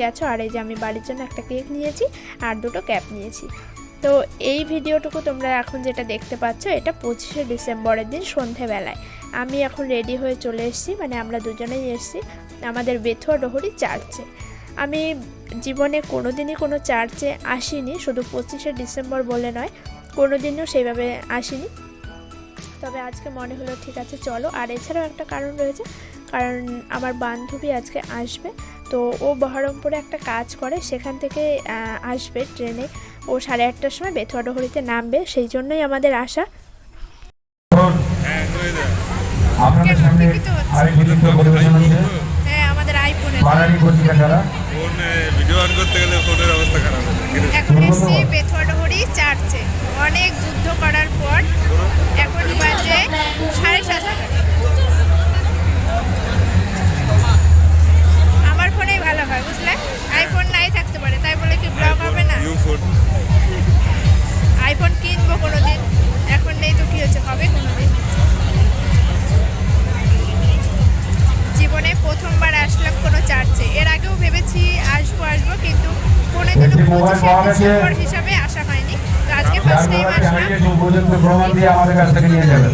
গেছো আর এই যে আমি বাড়ির জন্য একটা কেক নিয়েছি আর দুটো ক্যাপ নিয়েছি। তো এই ভিডিওটুকু তোমরা এখন যেটা দেখতে পাচ্ছ, এটা পঁচিশে ডিসেম্বরের দিন সন্ধেবেলায়। আমি এখন রেডি হয়ে চলে এসেছি মানে আমরা দুজনেই এসেছি, আমাদের বেথুয়া ডহরি চার্চে। আমি জীবনে কোনো দিনই কোনো চার্চে আসিনি, শুধু পঁচিশে ডিসেম্বর বলে নয় কোনো দিনও সেইভাবে আসিনি। তবে আজকে মনে হলো, ঠিক আছে, চলো। আর এছাড়াও একটা কারণ রয়েছে, কারণ আমার বান্ধবী আজকে আসবে। তো ও বহরমপুরে একটা কাজ করে সেখান থেকে আসবে ট্রেনে। ও সাড়ে আটটার সময় বেথুয়া ডহরিতে নামবে সেই জন্যই আমাদের আসা হ্যাঁ হয়ে অনেক যুদ্ধ করার পর এখন বাজে সাড়ে সাতটা। ফোনেই ভালো হয় বুঝলে? আইফোন নাই থাকতে পারে তাই বলে কি ব্লগ হবে না? আইফোন কিনবো কোনোদিন এখন নেই তো কি হচ্ছে হবে কোনোদিন? জীবনে প্রথমবার আসলাম কোনো চার্চে এর আগেও ভেবেছি আসব আসব কিন্তু মোবাইল পঁচিশে ডিসেম্বর হিসাবে আসা হয়নি। তো আজকে ফার্স্ট টাইম আসলাম। আমাদের কাছ থেকে নিয়ে যাবেন।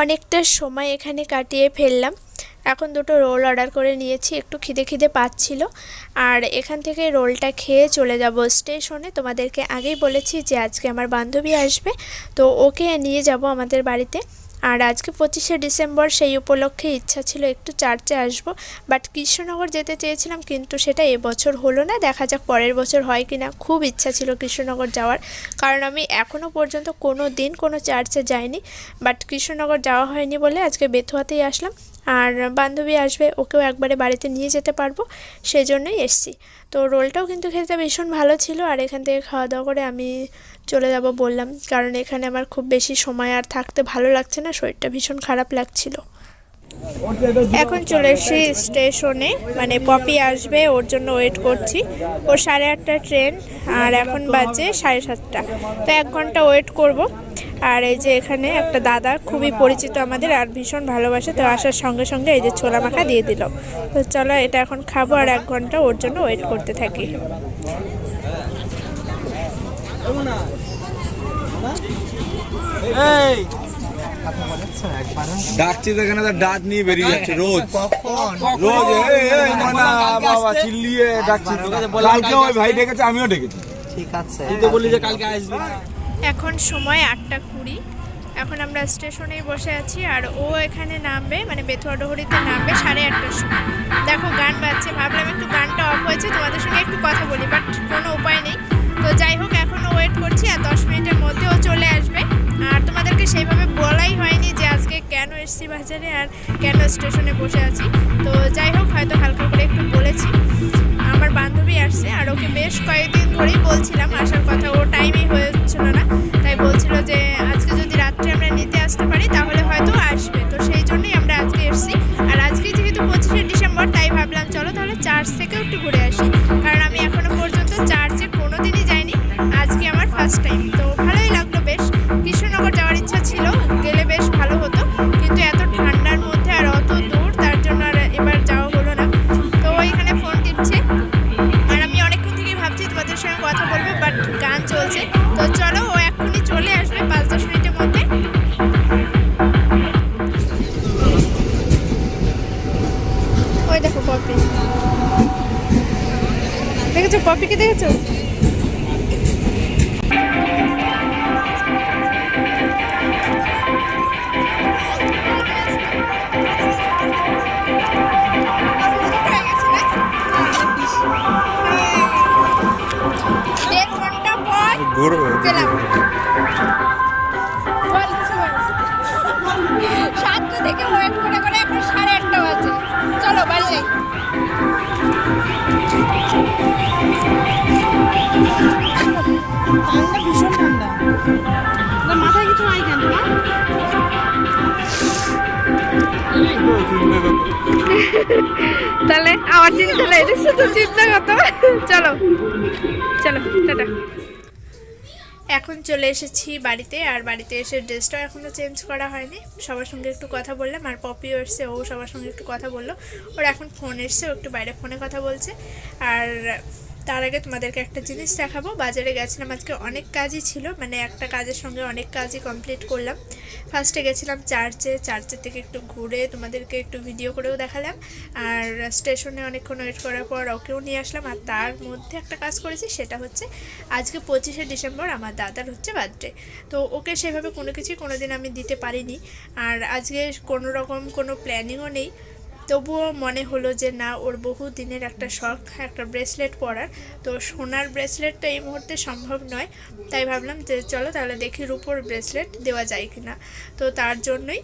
অনেকটা সময় এখানে কাটিয়ে ফেললাম। এখন দুটো রোল অর্ডার করে নিয়েছি, একটু খিদে খিদে পাচ্ছিল। আর এখান থেকে রোলটা খেয়ে চলে যাব স্টেশনে। তোমাদেরকে আগেই বলেছি যে আজকে আমার বান্ধবী আসবে, তো ওকে নিয়ে যাব আমাদের বাড়িতে। আর আজকে পঁচিশে ডিসেম্বর সেই উপলক্ষে ইচ্ছা ছিল একটু চার্চে আসব বাট কৃষ্ণনগর যেতে চেয়েছিলাম কিন্তু সেটা এবছর হলো না, দেখা যাক পরের বছর হয় কি না খুব ইচ্ছা ছিল কৃষ্ণনগর যাওয়ার, কারণ আমি এখনও পর্যন্ত কোনো দিন কোনো চার্চে যাইনি বাট কৃষ্ণনগর যাওয়া হয়নি বলে আজকে বেথুয়াতেই আসলাম। আর বান্ধবী আসবে, ওকেও একবারে বাড়িতে নিয়ে যেতে পারব, সেজন্যই এসছি। তো রোলটাও কিন্তু খেতে ভীষণ ভালো ছিল, আর এখান থেকে খাওয়া দাওয়া করে আমি চলে যাব বললাম, কারণ এখানে আমার খুব বেশি সময় আর থাকতে ভালো লাগছে না, শরীরটা ভীষণ খারাপ লাগছিল। এখন চলে এসেছি স্টেশনে মানে পপি আসবে, ওর জন্য ওয়েট করছি। ও সাড়ে আটটা ট্রেন, আর এখন বাজে সাড়ে সাতটা। তো এক ঘণ্টা ওয়েট করব। আর এই যে এখানে একটা দাদা, খুবই পরিচিত আমাদের আর ভীষণ ভালোবাসে, তো আসার সঙ্গে সঙ্গে এই যে ছোলা মাখা দিয়ে দিল। তো চলো এটা এখন খাব, আর এক ঘণ্টা ওর জন্য ওয়েট করতে থাকি। ডাকছি ডাক নিয়ে বেরিয়ে যাচ্ছে রোজ। রোজ বাবা চিল্লিয়ে ডাকছি কালকে ওই ভাই ডেকেছে আমিও ডেকেছি। ঠিক আছে। তুই তো বললি যে কালকে আসবি এখন সময় আটটা কুড়ি। এখন আমরা স্টেশনেই বসে আছি আর ও এখানে নামবে মানে বেথুয়া ডহরিতে নামবে সাড়ে আটটার সময়। দেখো গান বাজছে ভাবলাম স্টেশনে বসে আছি। তো যাই হোক, হয়তো হালকা করে একটু বলেছি। আমার বান্ধবী আসছে আর ওকে বেশ কয়েকদিন ধরেই বলছিলাম, আসার কথা ও টাইমই পপি দেখেছ? পপিকে দেখেছ? দেড় ঘণ্টা পর ঘুরবো মাথায় কিছু নাই কেন তাহলে আমার চিন্তা নাই দেখছ তো চিন্তা কত চলো চলো, টাটা। এখন চলে এসেছি বাড়িতে, আর বাড়িতে এসে ড্রেসটাও এখনও চেঞ্জ করা হয়নি। সবার সঙ্গে একটু কথা বললাম, আর পপিও এসছে, ও সবার সঙ্গে একটু কথা বলল। ওর এখন ফোন এসছে, ও একটু বাইরে ফোনে কথা বলছে। আর তার আগে তোমাদেরকে একটা জিনিস দেখাবো। বাজারে গেছিলাম, আজকে অনেক কাজই ছিল মানে একটা কাজের সঙ্গে অনেক কাজই কমপ্লিট করলাম। ফার্স্টে গেছিলাম চার্চে চার্চের থেকে একটু ঘুরে তোমাদেরকে একটু ভিডিও করেও দেখালাম। আর স্টেশনে অনেকক্ষণ ওয়েট করার পর ওকেও নিয়ে আসলাম। আর তার মধ্যে একটা কাজ করেছি, সেটা হচ্ছে আজকে পঁচিশে ডিসেম্বর আমার দাদার হচ্ছে বার্থডে তো ওকে সেভাবে কোনো কিছুই কোনো দিন আমি দিতে পারিনি। আর আজকে কোনো রকম কোনো প্ল্যানিংও নেই। তবুও মনে হলো যে না, ওর বহু দিনের একটা শখ, একটা ব্রেসলেট পরার। তো সোনার ব্রেসলেটটা এই মুহূর্তে সম্ভব নয়। তাই ভাবলাম যে চলো তাহলে দেখি রূপোর ব্রেসলেট দেওয়া যায় কি না তো তার জন্যই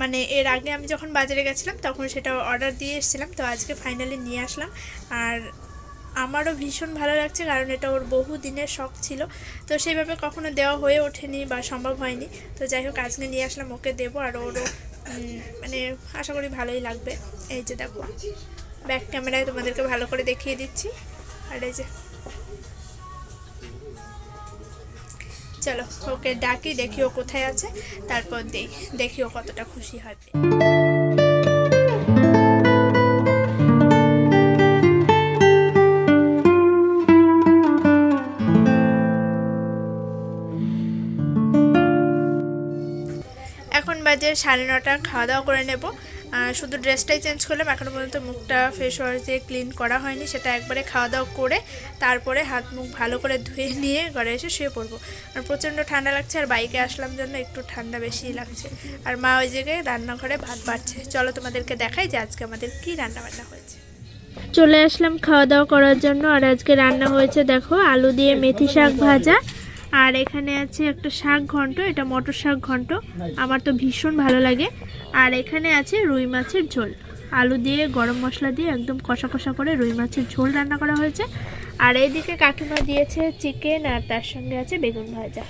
মানে এর আগে আমি যখন বাজারে গেছিলাম তখন সেটা অর্ডার দিয়ে এসেছিলাম। তো আজকে ফাইনালি নিয়ে আসলাম। আর আমারও ভীষণ ভালো লাগছে কারণ এটা ওর বহু দিনের শখ ছিল। তো সেইভাবে কখনো দেওয়া হয়ে ওঠেনি বা সম্ভব হয়নি। তো যাই হোক, আজকে নিয়ে আসলাম, ওকে দেবো আর ওরও মানে আশা করি ভালোই লাগবে। এই যে দেখো ব্যাক ক্যামেরায় তোমাদেরকে ভালো করে দেখিয়ে দিচ্ছি। আর এই যে, চলো, ওকে ডাকি, দেখি ও কোথায় আছে, তারপর দেই, দেখি ও কতটা খুশি হবে। সাড়ে নটা খাওয়া দাওয়া করে নেব। শুধু ড্রেসটাই চেঞ্জ করলাম। এখনও পর্যন্ত মুখটা ফেস ওয়াশ দিয়ে ক্লিন করা হয়নি। সেটা একবারে খাওয়া দাওয়া করে তারপরে হাত মুখ ভালো করে ধুয়ে নিয়ে ঘরে এসে শুয়ে পড়ব। আর প্রচণ্ড ঠান্ডা লাগছে আর বাইকে আসলাম জন্য একটু ঠান্ডা বেশিই লাগছে। আর মা ওই জায়গায় রান্নাঘরে ভাত বাড়ছে। চলো তোমাদেরকে দেখাই যে আজকে আমাদের কী রান্না বান্না হয়েছে। চলে আসলাম খাওয়া দাওয়া করার জন্য। আর আজকে রান্না হয়েছে, দেখো, আলু দিয়ে মেথি শাক ভাজা। আর এখানে আছে একটা শাক ঘন্ট, এটা মটর শাক ঘন্ট। আমার তো ভীষণ ভালো লাগে। আর এখানে আছে রুই মাছের ঝোল। আলু দিয়ে, গরম মশলা দিয়ে একদম কষা কষা করে রুই মাছের ঝোল রান্না করা হয়েছে। আর এইদিকে কাকিমা দিয়েছে চিকেন আর তার সঙ্গে আছে বেগুন ভাজা।